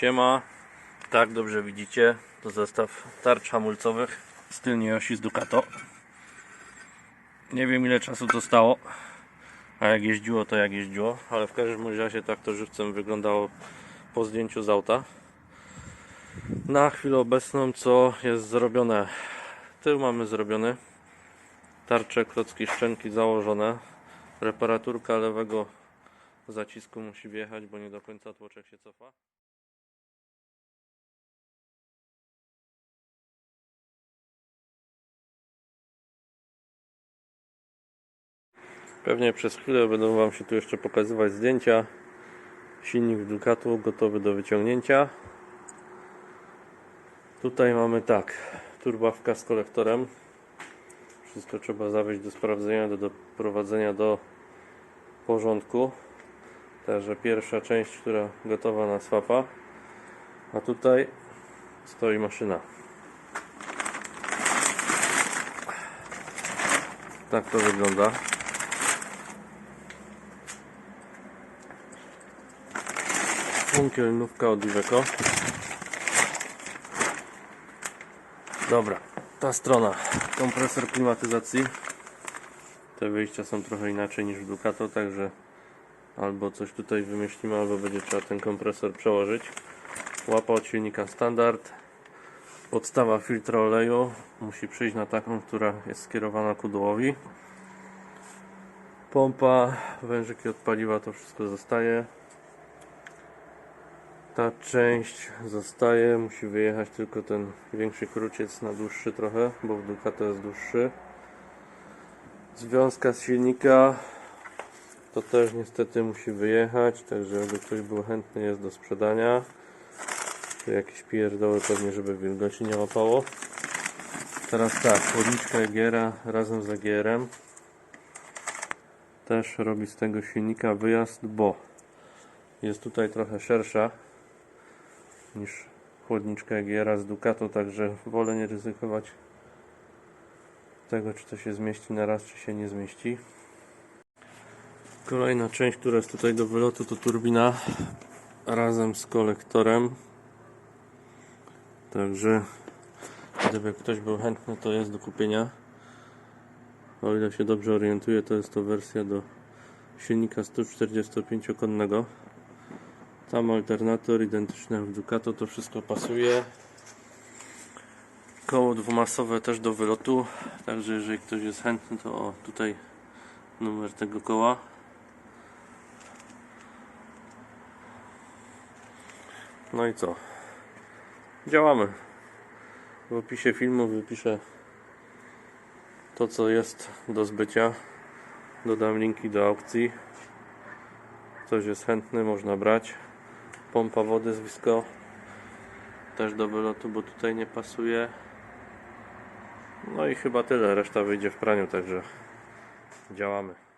Siema, tak dobrze widzicie, to zestaw tarcz hamulcowych z tylnej osi z Ducato. Nie wiem ile czasu to stało, a jak jeździło to jak jeździło, ale w każdym razie tak to żywcem wyglądało po zdjęciu z auta. Na chwilę obecną co jest zrobione? Tył mamy zrobiony, tarcze, klocki, szczęki założone, reparaturka lewego zacisku musi wjechać, bo nie do końca tłoczek się cofa. Pewnie przez chwilę będą Wam się tu jeszcze pokazywać zdjęcia. Silnik Ducatu gotowy do wyciągnięcia. Tutaj mamy tak, turbawka z kolektorem. Wszystko trzeba zawieźć do sprawdzenia, do doprowadzenia do porządku. Także pierwsza część, która gotowa na swapa. A tutaj stoi maszyna. Tak to wygląda. Funkielnówka od Iveco. Dobra, ta strona. Kompresor klimatyzacji. Te wyjścia są trochę inaczej niż w Ducato, także albo coś tutaj wymyślimy, albo będzie trzeba ten kompresor przełożyć. Łapa od silnika standard. Podstawa filtra oleju musi przyjść na taką, która jest skierowana ku dołowi. Pompa, wężyki od paliwa, to wszystko zostaje. Ta część zostaje, musi wyjechać tylko ten większy kruciec na dłuższy trochę, bo w Ducato jest dłuższy. Związka z silnika to też niestety musi wyjechać, także jakby ktoś był chętny jest do sprzedania. Tu jakieś pierdoły pewnie, żeby wilgoci nie łapało. Teraz tak, chłodniczka Egiera razem z Egierem też robi z tego silnika wyjazd, bo jest tutaj trochę szersza niż chłodniczka Egiera z Ducato, także wolę nie ryzykować tego, czy to się zmieści na raz, czy się nie zmieści. Kolejna część, która jest tutaj do wylotu, to turbina razem z kolektorem. Także gdyby ktoś był chętny, to jest do kupienia. O ile się dobrze orientuję, to jest to wersja do silnika 145-konnego. Tam alternator identyczny w Ducato, to wszystko pasuje. Koło dwumasowe też do wylotu, także jeżeli ktoś jest chętny, to o, tutaj numer tego koła. No i co? Działamy. W opisie filmu wypiszę to, co jest do zbycia. Dodam linki do aukcji. Ktoś jest chętny, można brać. Pompa wody z Visco też do wylotu, bo tutaj nie pasuje. No i chyba tyle. Reszta wyjdzie w praniu, także działamy.